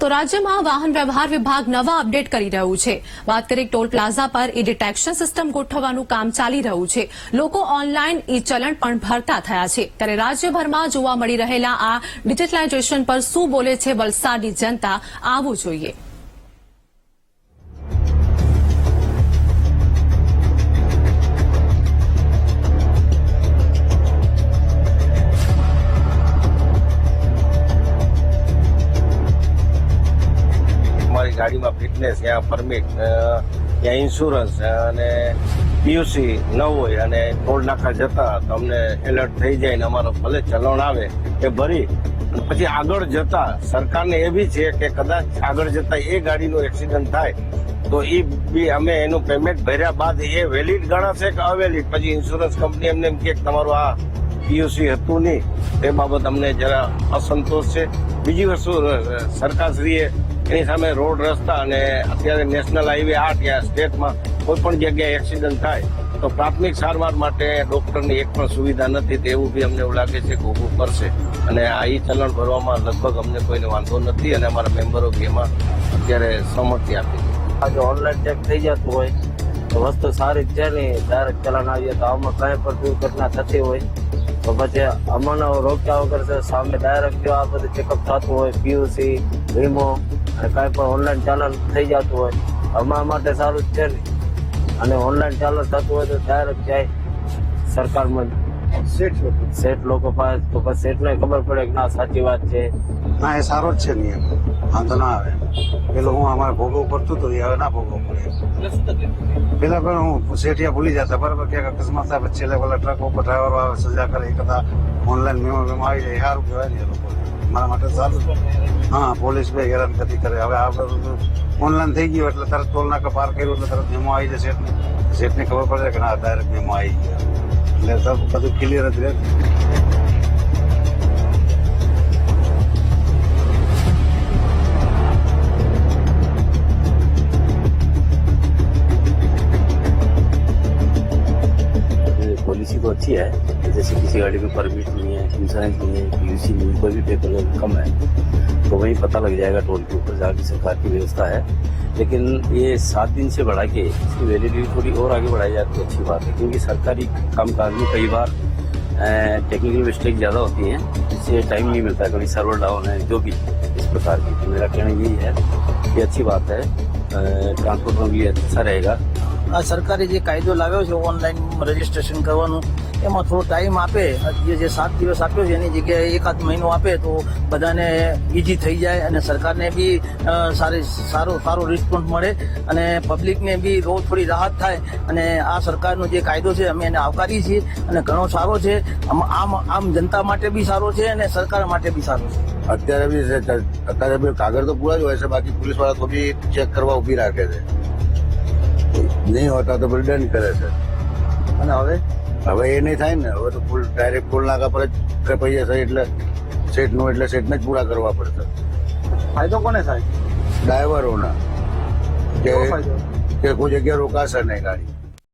તો રાજ્યમાં વાહન વ્યવહાર વિભાગ નવા અપડેટ કરી રહ્યું છે. વાત કરીએ ટોલ પ્લાઝા પર ઈ ડિટેક્શન સિસ્ટમ ગોઠવવાનું કામ ચાલી રહ્યું છે. લોકો ઓનલાઈન ઈ ચલણ પણ ભરતા થયા છે. ત્યારે રાજ્યભરમાં જોવા મળી રહેલા આ ડિજિટલાઇઝેશન પર શું બોલે છે વલસાડની જનતા આવવું જોઈએ. ફિટનેસ યા પરમિટ યા ઇન્સ્યોરન્સ અને પીયુસી ન હોય અને ટોલ નાકા જતા તમને એલર્ટ થઈ જાય ને અમારો ભલે ચલણ આવે એ ભરી. પછી આગળ જતા, સરકારને એ બી છે કે કદાચ આગળ જતા એ ગાડીનો એક્સિડન્ટ થાય, તો એ બી અમે એનું પેમેન્ટ ભર્યા બાદ એ વેલિડ ગણાશે કે અવેલિડ પછી ઇન્સ્યોરન્સ કંપની એમને એમ કે તમારું આ પીયુસી હતું નહીં. તે બાબત અમને જરા અસંતોષ છે. બીજી વસ્તુ સરકારશ્રીએ એની સામે રોડ રસ્તા અને અત્યારે નેશનલ હાઈવે આઠ યા સ્ટેટમાં કોઈ પણ જગ્યાએ એક્સિડન્ટ થાય, તો પ્રાથમિક સારવાર માટે ડોક્ટરની એક પણ સુવિધા નથી તેવું બી અમને એવું લાગે છે કે ઊભું કરશે. અને આ ઈ ચલણ ભરવામાં લગભગ અમને કોઈને વાંધો નથી અને અમારા મેમ્બરો બી એમાં અત્યારે સંમતિ આપી છે. આ જો ઓનલાઈન ચેક થઈ જતું હોય, તો વસ્તુ સારી જ છે નહીં ડાયરેક્ટ ચલણ આવીએ તો આમાં કઈ પણ દુર્ઘટના થતી હોય, તો પછી અમને રોક્યા વગર સામે ડાયરેક્ટ જો આ બધું ચેકઅપ થતું હોય પીયુસી વીમો અને કાંઈ પણ ઓનલાઈન ચાલન થઈ જતું હોય અમારા માટે સારું જ છે નહીં અને ઓનલાઈન ચાલન થતું હોય તો ડાયરેક્ટ જાય સરકારમાં સેટ લોકો. પાસે તો પછી સેઠને ખબર પડે કે ના સાચી વાત છે. ના એ સારો જ છે નિયમ. વાંધો ના આવે. પેલો હું અમારે ભોગો પડતું હતું એ હવે ના ભોગો પડે. પેલા પણ હું શેઠિયા ભૂલી જતા બરાબર? કે અકસ્માત થાય પછી છેલ્લે પેલા ટ્રક ઉપર ડ્રાઈવર આવે સજા કરે એ કદા ઓનલાઈન મેમો મેમો આવી જાય સારું કહેવાય ને એ લોકો. મારા માટે સારું. હા પોલીસ બે હેરાન ગતિ કરે. હવે આ બધું ઓનલાઈન થઈ ગયું એટલે તરત ટોલ નાકા પાર કર્યું એટલે તરત મેમો આવી જાય શેઠને શેઠને ખબર પડે કે ના ડાયરેક્ટ મેમો આવી ગયા. એટલે બધું ક્લિયર જ રહે. पॉलिसी तो अच्छी है, जैसे किसी गाड़ी में परमिट नहीं है इंश्योरेंस नहीं है पीयूसी नहीं है, कोई भी पेपर कम है तो वही पता लग जाएगा टोल के ऊपर जाके सरकार की व्यवस्था है। लेकिन ये सात दिन से बढ़ा के इसकी वैलिडिटी थोड़ी और आगे बढ़ाई जाए तो अच्छी बात है, क्योंकि सरकारी कामकाज में कई बार टेक्निकल मिस्टेक ज़्यादा होती हैं इससे टाइम नहीं मिलता कभी सर्वर डाउन है, जो भी इस प्रकार की। तो मेरा कहना यही है कि अच्छी बात है ट्रांसपोर्ट में भी अच्छा रहेगा। આ સરકારે જે કાયદો લાવ્યો છે ઓનલાઈન રજીસ્ટ્રેશન કરવાનું, એમાં થોડો ટાઈમ આપે. જે જે સાત દિવસ આપ્યો છે, એની જગ્યાએ એકાદ મહિનો આપે તો બધાને ઇઝી થઈ જાય અને સરકારને બી સારી સારો સારો રિસ્પોન્સ મળે અને પબ્લિકને બી રોજ થોડી રાહત થાય અને આ સરકારનો જે કાયદો છે, અમે એને આવકારીએ છીએ અને ઘણો સારો છે. આમ આમ જનતા માટે બી સારો છે અને સરકાર માટે બી સારો છે. અત્યારે બી અત્યારે બી કાગળ તો પૂરા જ હોય છે, બાકી પોલીસવાળા તો બી ચેક કરવા ઊભી રાખે છે. નહીં હોતા તો પછી દંડ કરે છે. અને હવે? હવે એ નહીં થાય ને. હવે તો ફૂલ ડાયરેક્ટ ફૂલ નાકા પર જ કપાઈ જશે એટલે સેટનું એટલે સેટને જ પૂરા કરવા પડશે. ફાયદો કોને થાય? ડ્રાઈવરોના કે કોઈ જગ્યાએ રોકાશે નહીં ગાડી.